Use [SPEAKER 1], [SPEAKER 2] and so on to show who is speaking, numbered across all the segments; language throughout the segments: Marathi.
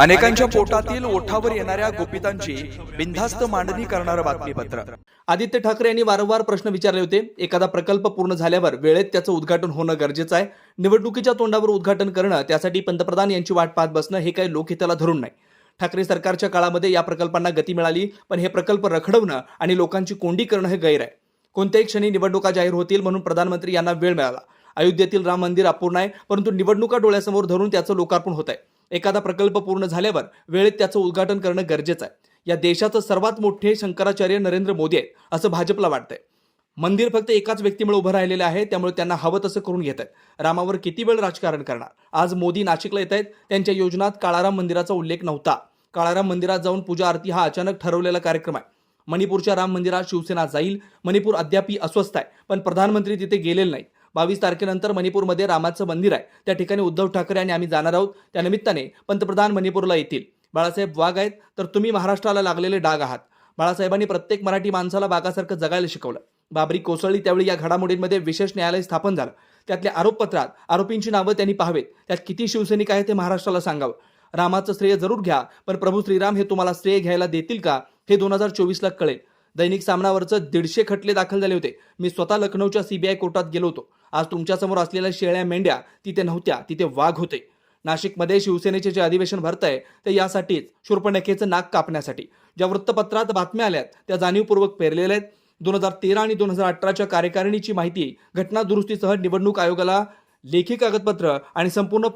[SPEAKER 1] अनेकांच्या पोटातील ओठावर येणाऱ्या गोपितांची बिनधास्त मांडणी करणारं बातमीपत्र.
[SPEAKER 2] आदित्य ठाकरे यांनी वारंवार प्रश्न विचारले होते. एखादा प्रकल्प पूर्ण झाल्यावर वेळेत त्याचं उद्घाटन होणं गरजेचं आहे. निवडणुकीच्या तोंडावर उद्घाटन करणं त्यासाठी पंतप्रधान यांची वाट पाहत बसणं हे काही लोकहिताला धरून नाही. ठाकरे सरकारच्या काळामध्ये या प्रकल्पांना गती मिळाली पण हे प्रकल्प रखडवणं आणि लोकांची कोंडी करणं हे गैर आहे. कोणत्याही क्षणी निवडणुका जाहीर होतील म्हणून प्रधानमंत्री यांना वेळ मिळाला. अयोध्येतील राम मंदिर अपूर्ण आहे परंतु निवडणुका डोळ्यासमोर धरून त्याचं लोकार्पण होत आहे एखादा प्रकल्प पूर्ण झाल्यावर वेळेत त्याचं उद्घाटन करणं गरजेचं आहे. या देशाचं सर्वात मोठे शंकराचार्य नरेंद्र मोदी आहेत असं भाजपला वाटतंय. मंदिर फक्त एकाच व्यक्तीमुळे उभं राहिलेलं आहे त्यामुळे त्यांना हवं तसं करून घेत आहेत. रामावर किती वेळ राजकारण करणार? आज मोदी नाशिकला येत आहेत त्यांच्या योजनात काळाराम मंदिराचा उल्लेख नव्हता. काळाराम मंदिरात जाऊन पूजा आरती हा अचानक ठरवलेला कार्यक्रम आहे. मणिपूरच्या राम मंदिरात शिवसेना जाईल मणिपूर अद्यापही अस्वस्थ आहे पण प्रधानमंत्री तिथे गेलेले नाहीत. बावीस तारखेनंतर मणिपूरमध्ये रामाचं मंदिर आहे. त्या ठिकाणी उद्धव ठाकरे आणि आम्ही जाणार आहोत. त्या निमित्ताने पंतप्रधान मणिपूरला येतील. बाळासाहेब वाघ आहेत तर तुम्ही महाराष्ट्राला लागलेले डाग आहात. बाळासाहेबांनी प्रत्येक मराठी माणसाला बागासारखं जगायला शिकवलं. बाबरी कोसळली त्यावेळी या घडामोडींमध्ये विशेष न्यायालय स्थापन झालं. त्यातल्या आरोपपत्रात आरोपींची नावं त्यांनी पाहावेत. त्यात किती शिवसैनिक आहे ते महाराष्ट्राला सांगावं. रामाचं श्रेय जरूर घ्या पण प्रभू श्रीराम हे तुम्हाला श्रेय घ्यायला देतील का हे दोन हजार चोवीसला कळेल. दैनिक सामनावरचं दीडशे खटले दाखल झाले होते. मी स्वतः लखनौच्या सीबीआय कोर्टात गेलो होतो. आज तुमच्यासमोर असलेल्या शेळ्या मेंढ्या तिथे नव्हत्या तिथे वाघ होते. नाशिकमध्ये शिवसेनेचे जे अधिवेशन भरतंय ते यासाठीच शूर्पणखेचं नाक कापण्यासाठी. ज्या वृत्तपत्रात बातम्या आल्यात त्या जाणीवपूर्वक पेरलेल्या आहेत. दोन हजार तेरा आणि दोन हजार अठराच्या कार्यकारिणीची माहिती घटना दुरुस्तीसह निवडणूक आयोगाला लेखी कागदपत्र आणि संपूर्ण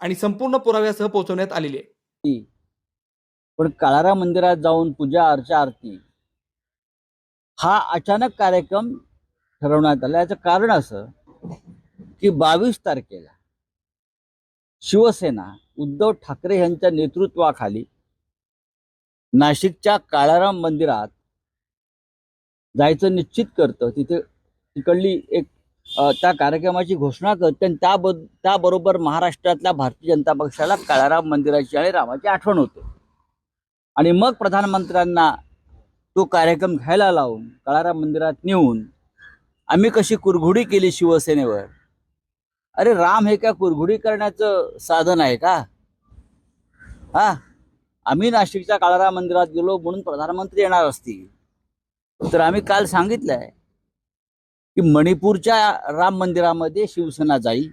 [SPEAKER 2] आणि संपूर्ण पुराव्यासह पोहोचवण्यात आलेली आहे.
[SPEAKER 3] पण काळाराम मंदिरात जाऊन पूजा अर्चा आरती हा अचानक कार्यक्रम ठरवण्यात आला. याचं कारण असं की बावीस तारखेला शिवसेना उद्धव ठाकरे यांच्या नेतृत्वाखाली नाशिकच्या काळाराम मंदिरात जायचं निश्चित करतं. तिथे तिकडली एक त्या कार्यक्रमाची घोषणा करते आणि त्याब त्याबरोबर महाराष्ट्रातल्या भारतीय जनता पक्षाला काळाराम मंदिराची आणि रामाची आठवण होते. आणि मग प्रधानमंत्र्यांना तो कार्यक्रम घ्यायला लावून काळाराम मंदिरात नेऊन आम्ही कशी कुरघुडी केली शिवसेनेवर? अरे राम हे काय कुरघुडी करण्याचं साधन आहे का? हा? आम्ही नाशिकच्या काळाराम मंदिरात गेलो म्हणून प्रधानमंत्री येणार असतील. तर आम्ही काल सांगितलंय की मणिपूरच्या राम मंदिरामध्ये शिवसेना जाईल.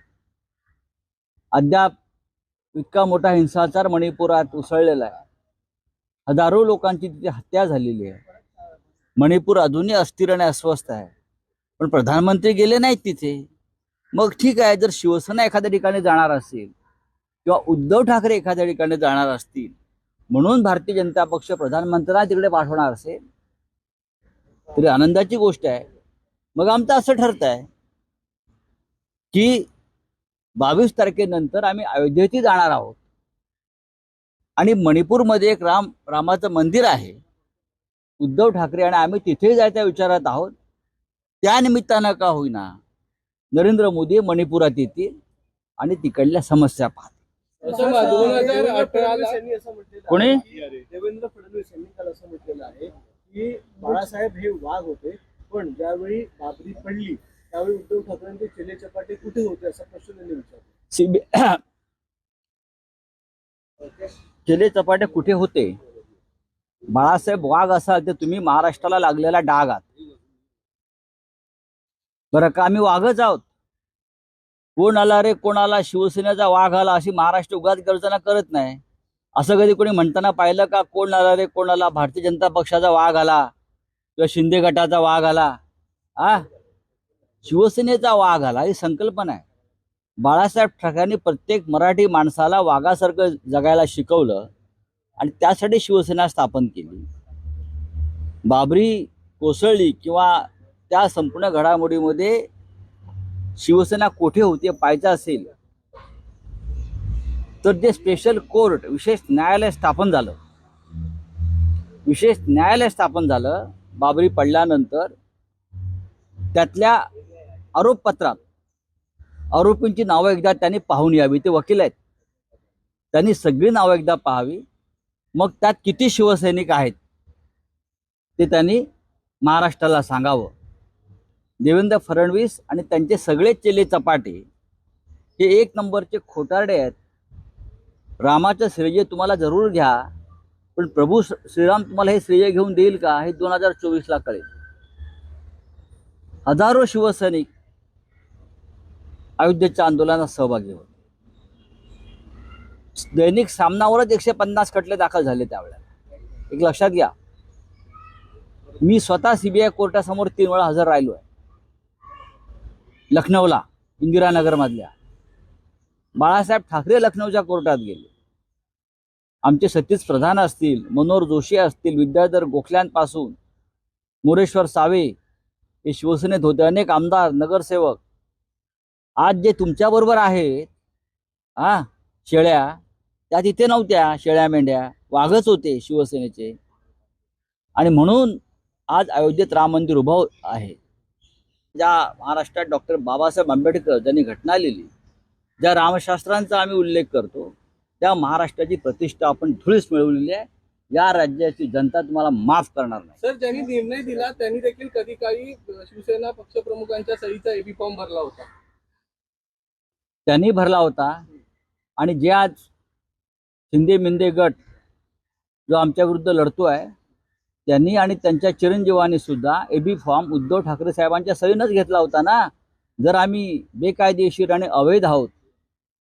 [SPEAKER 3] अद्याप इतका मोठा हिंसाचार मणिपुरात उसळलेला आहे. हजारो लोकांची तिथे हत्या झालेली आहे. मणिपूर अजूनही अस्थिर आणि अस्वस्थ आहे. पण प्रधानमंत्री गेले नाहीत तिथे. मग ठीक आहे जर शिवसेना एखाद्या ठिकाणी जाणार असेल किंवा उद्धव ठाकरे एखाद्या ठिकाणी जाणार असतील म्हणून भारतीय जनता पक्ष प्रधानमंत्र्यांना तिकडे पाठवणार असेल तरी आनंदाची गोष्ट आहे. मग आमचं असं ठरत आहे की बावीस तारखेनंतर आम्ही अयोध्येतही जाणार आहोत. आणि मणिपूरमध्ये एक राम रामाचं मंदिर आहे. उद्धव ठाकरे आणि आम्ही तिथे जायच्या विचारात आहोत. त्या निमित्तानं का होईना नरेंद्र मोदी मणिपुरात येतील आणि तिकडल्या समस्या
[SPEAKER 4] म्हटलेलं
[SPEAKER 3] कोणी?
[SPEAKER 4] देवेंद्र फडणवीस यांनी काल असं म्हटलेलं आहे की बाळासाहेब हे वाघ होते पण ज्यावेळी बाबरी पडली त्यावेळी उद्धव ठाकरेंचे चेले चपाटे कुठे होते असा प्रश्न त्यांनी विचारला.
[SPEAKER 3] सीबी केले चपाटे कुठे होते? बाळासाहेब वाघ असाल तर तुम्ही महाराष्ट्राला लागलेला डाग आहात. बरं का आम्ही वाघच आहोत. कोण आला रे कोण आला शिवसेनेचा वाघ आला अशी महाराष्ट्र उगाच गर्जना करत नाही. असं कधी कोणी म्हणताना पाहिलं का कोण आला रे कोण आला भारतीय जनता पक्षाचा वाघ आला किंवा शिंदे गटाचा वाघ आला? आ? शिवसेनेचा वाघ आला ही संकल्पना आहे. बाळासाहेब ठाकरेंनी प्रत्येक मराठी माणसाला वाघासारखं जगायला शिकवलं. आणि त्यासाठी शिवसेना स्थापन केली. बाबरी कोसळली किंवा त्या संपूर्ण घडामोडीमध्ये शिवसेना कोठे होती पाहिजे पाहायचं असेल तर जे स्पेशल कोर्ट विशेष न्यायालय स्थापन झालं. विशेष न्यायालय स्थापन झालं बाबरी पडल्यानंतर त्यातल्या आरोपपत्रात आरोपींची नावं एकदा त्यांनी पाहून यावी ते वकील आहेत. त्यांनी सगळी नावं एकदा पाहावी. मग त्यात किती शिवसैनिक आहेत? ते त्यांनी महाराष्ट्राला सांगावं. देवेंद्र फडणवीस आणि त्यांचे सगळे चेले चपाटे हे एक नंबरचे खोटारडे आहेत. रामाचं श्रेय तुम्हाला जरूर घ्या पण प्रभू श्रीराम तुम्हाला हे श्रेय घेऊन देईल का हे दोन हजार चोवीसला कळेल. हजारो शिवसैनिक अयोध्येच्या आंदोलनात सहभागी होते. दैनिक सामनावरच एकशे पन्नास खटले दाखल झाले त्यावेळेला. एक लक्षात घ्या. मी स्वतः सीबीआय कोर्टासमोर तीन वेळा हजर राहिलो आहे लखनौला इंदिरानगरमधल्या. बाळासाहेब ठाकरे लखनौच्या कोर्टात गेले. आमचे सतीश प्रधान असतील मनोहर जोशी असतील विद्याधर गोखल्यांपासून मोरेश्वर सावे हे शिवसेनेत होते अनेक आमदार नगरसेवक. आज जे तुमच्याबरोबर आहेत हा शेळ्या त्या तिथे नव्हत्या शेळ्या मेंढ्या. वाघच होते शिवसेनेचे. आणि म्हणून आज अयोध्येत राम मंदिर उभं आहे. ज्या महाराष्ट्रात डॉक्टर बाबासाहेब आंबेडकर ज्यांनी घटना लिहिली ज्या रामशास्त्रांचा आम्ही उल्लेख करतो त्या महाराष्ट्राची प्रतिष्ठा आपण धुळीस मिळवलेली आहे. या राज्याची जनता तुम्हाला माफ करणार नाही.
[SPEAKER 5] सर ज्यांनी निर्णय दिला त्यांनी देखील कधी काही शिवसेना पक्षप्रमुखांच्या सहीचा एबी फॉर्म भरला होता.
[SPEAKER 3] त्यांनी भरला होता. आणि जे आज शिंदे मिंदे गट जो आमच्या विरुद्ध लढतो आहे त्यांनी आणि त्यांच्या चिरंजीवानी सुद्धा बी फॉर्म उद्धव ठाकरे साहेबांच्या सहीनच घेतला होता ना? जर आम्ही बेकायदेशीर आणि अवैध आहोत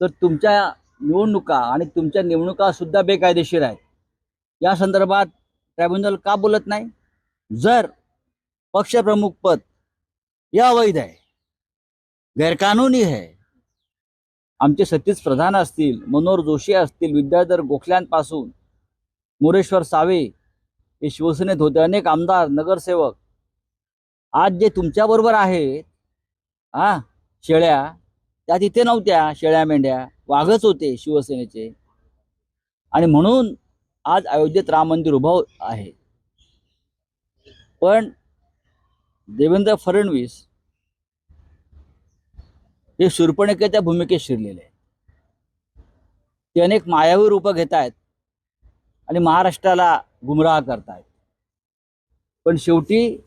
[SPEAKER 3] तर तुमच्या निवडणुका आणि तुमच्या निवडणुकासुद्धा बेकायदेशीर आहेत. या संदर्भात ट्रायब्युनल का बोलत नाही? जर पक्षप्रमुख पद हे अवैध आहे गैरकानूनी आहे आमचे सतीश प्रधान असतील मनोहर जोशी असतील विद्याधर गोखल्यांपासून मोरेश्वर सावे हे शिवसेनेत होते अनेक आमदार नगरसेवक. आज जे तुमच्याबरोबर आहेत हा शेळ्या त्या तिथे नव्हत्या शेळ्या मेंढ्या वाघच होते शिवसेनेचे. आणि म्हणून आज अयोध्येत राम मंदिर उभं आहे. पण देवेंद्र फडणवीस हे शूर्पणखेच्या भूमिकेत शिरलेले आहेत. ते अनेक मायावी रूपं घेत आहेत आणि महाराष्ट्राला गुमराह करतायत. पण शेवटी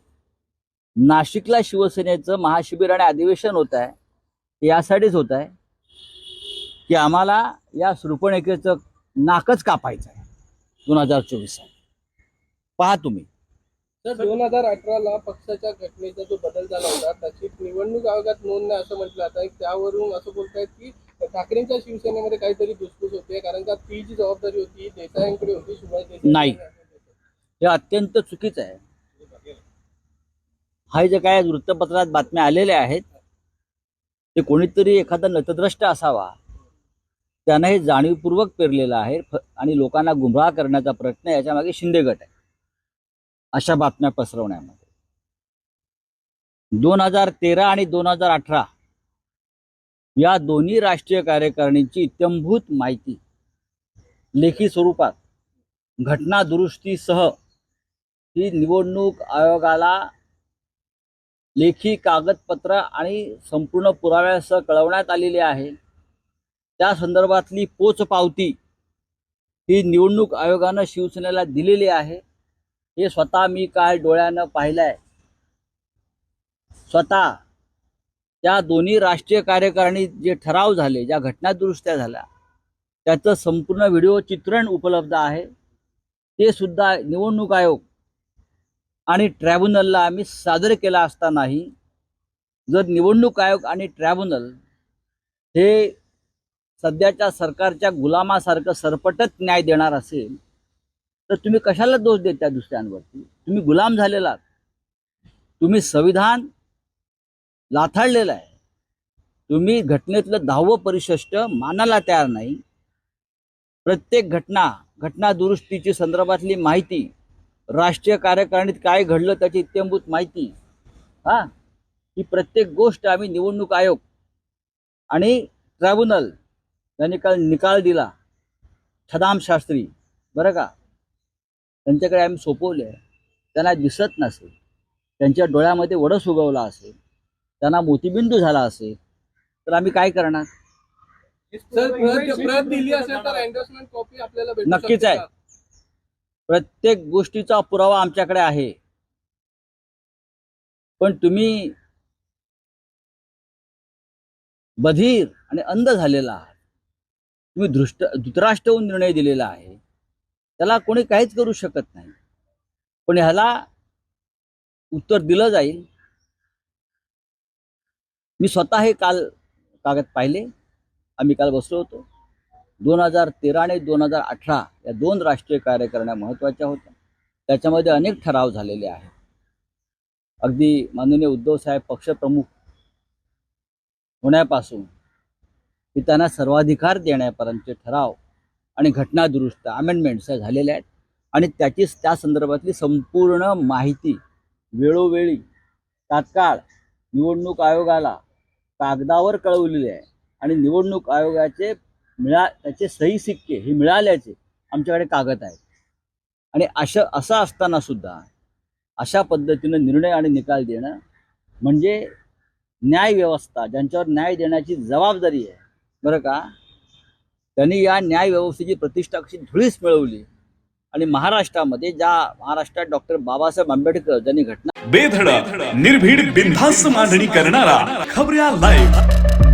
[SPEAKER 3] नाशिकला शिवसेनेचं महाशिबिर आणि अधिवेशन होत आहे यासाठीच होत आहे की आम्हाला या सुरपणेकेचं नाकच कापायचं आहे. दोन हजार चोवीस पहा तुम्ही.
[SPEAKER 5] सर दोन हजार अठराला पक्षाच्या घटनेचा जो बदल झाला होता त्याची निवडणूक आयोगात नोंद नाही असं म्हटलं जात. आहे त्यावरून असं बोलतायत की ठाकरेंच्या शिवसेनेमध्ये काहीतरी धुसफूस होते कारण का ती जी जबाबदारी होती देसाईंकडे होती सुभाष देसाई
[SPEAKER 3] नाही. हे अत्यंत चुकीचं आहे. हा जे काय वृत्तपत्रात बातम्या आलेल्या आहेत ते कोणीतरी एखादा नतद्रष्ट असावा त्यानं हे जाणीवपूर्वक पेरलेलं आहे आणि लोकांना गुमराह करण्याचा प्रयत्न याच्या मागे शिंदे गट आहे. अशा बातम्या पसरवण्यामध्ये. दोन हजार तेरा आणि दोन हजार अठरा या दोन्ही राष्ट्रीय कार्यकारिणीची इत्यंभूत माहिती लेखी स्वरूपात घटना दुरुस्तीसह ही निवडणूक आयोगाला लेखी कागदपत्र आणि संपूर्ण पुराव्यासह कळवण्यात आलेली आहे. त्या संदर्भातली पोचपावती ही निवडणूक आयोगानं शिवसेनेला दिलेली आहे. हे स्वतः मी काय डोळ्यानं पाहिलंय. स्वतः त्या दोन्ही राष्ट्रीय कार्यकारिणी जे ठराव झाले ज्या घटना दुरुस्त्या झाल्या त्याचं संपूर्ण व्हिडिओ चित्रण उपलब्ध आहे. ते सुद्धा निवडणूक आयोग आणि ट्रॅब्युनलला आम्ही सादर केला असतानाही जर निवडणूक आयोग आणि ट्रॅब्युनल हे सध्याच्या सरकारच्या गुलामासारखं सरपटत न्याय देणार असेल तर तुम्ही कशाला दोष देता दुसऱ्यांवरती? तुम्ही गुलाम झालेला तुम्ही संविधान लाथाडलेलं आहे. तुम्ही घटनेतलं दहावं परिशिष्ट मानायला तयार नाही. प्रत्येक घटना घटना दुरुस्तीची संदर्भातली माहिती राष्ट्रीय कार्यकारिणीत काय घडलं त्याची इत्यंभूत माहिती हा ही प्रत्येक गोष्ट आम्ही निवडणूक आयोग आणि ट्रायब्युनल यांनी काल निकाल दिला. छदाम शास्त्री बरं का? त्यांच्याकडे आम्ही सोपवले. त्यांना दिसत नसेल त्यांच्या डोळ्यामध्ये वडस उगवला असेल त्यांना मोतीबिंदू झाला असेल तर आम्ही काय करणार? नक्कीच आहे. प्रत्येक गोष्टीचा पुरावा आमच्याकडे आहे. पण तुम्ही बधीर आणि अंध झालेला आहात. तुम्ही दृष्ट धृतराष्ट्रहून निर्णय दिलेला आहे. त्याला कोणी काहीच करू शकत नाही. पण ह्याला उत्तर दिलं जाईल. मी स्वतः हे काल कागद पाहिले. आम्ही काल बसलो होतो. दोन हजार तेरा आणि दोन हजार अठरा या दोन राष्ट्रीय कार्यकारिण्या महत्त्वाच्या होत्या. त्याच्यामध्ये अनेक ठराव झालेले आहेत. अगदी माननीय उद्धव साहेब पक्षप्रमुख होण्यापासून की त्यांना सर्वाधिकार देण्यापर्यंतचे ठराव आणि घटना दुरुस्त अमेंडमेंट्स या झालेल्या आहेत. आणि त्याची त्या संदर्भातली संपूर्ण माहिती वेळोवेळी तात्काळ निवडणूक आयोगाला कागदावर कळवलेली आहे. आणि निवडणूक आयोगाचे मिळा त्याचे सही सिक्के हे मिळाल्याचे आमच्याकडे कागद आहेत. आणि अशा असं असताना सुद्धा अशा पद्धतीनं निर्णय आणि निकाल देणं म्हणजे न्याय व्यवस्था ज्यांच्यावर न्याय देण्याची जबाबदारी आहे. बरं का? त्यांनी या न्याय व्यवस्थेची प्रतिष्ठा कशी धुळीस मिळवली? आणि महाराष्ट्रामध्ये ज्या महाराष्ट्रात डॉक्टर बाबासाहेब आंबेडकर ज्यांनी घटना
[SPEAKER 6] बेधडक निर्भीड बिनधास्त मांडणी करणारा खबऱ्या लाईव्ह